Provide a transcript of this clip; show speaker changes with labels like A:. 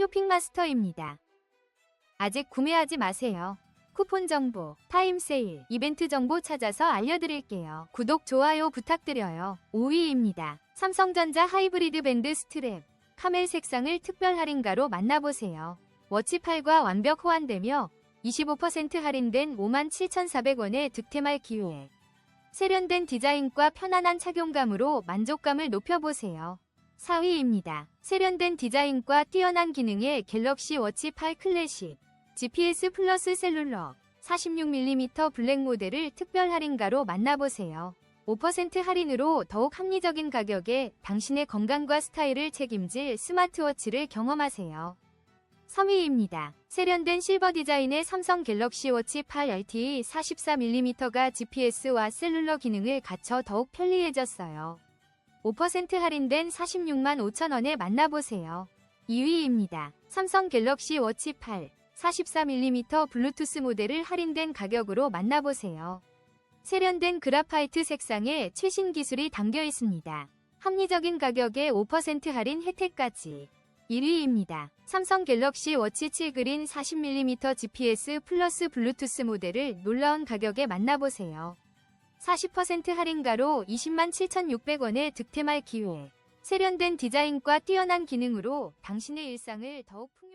A: 쇼핑마스터입니다. 아직 구매하지 마세요. 쿠폰 정보, 타임 세일, 이벤트 정보 찾아서 알려드릴게요. 구독, 좋아요 부탁드려요. 5위입니다. 삼성전자 하이브리드 밴드 스트랩, 카멜 색상을 특별 할인가로 만나보세요. 워치 8과 완벽 호환되며 25% 할인된 57,400원의 득템할 기회. 세련된 디자인과 편안한 착용감으로 만족감을 높여보세요. 4위입니다. 세련된 디자인과 뛰어난 기능의 갤럭시 워치 8 클래식 GPS 플러스 셀룰러 46mm 블랙 모델을 특별 할인가로 만나보세요. 5% 할인으로 더욱 합리적인 가격에 당신의 건강과 스타일을 책임질 스마트워치를 경험하세요. 3위입니다. 세련된 실버 디자인의 삼성 갤럭시 워치 8 LTE 44mm가 GPS와 셀룰러 기능을 갖춰 더욱 편리해졌어요. 5% 할인된 46만 5천원에 만나보세요. 2위입니다. 삼성 갤럭시 워치 8 44mm 블루투스 모델을 할인된 가격으로 만나보세요. 세련된 그라파이트 색상에 최신 기술이 담겨 있습니다. 합리적인 가격에 5% 할인 혜택까지. 1위입니다. 삼성 갤럭시 워치 7 그린 40mm GPS 플러스 블루투스 모델을 놀라운 가격에 만나보세요. 40% 할인가로 20만 7,600원에 득템할 기회. 세련된 디자인과 뛰어난 기능으로 당신의 일상을 더욱 풍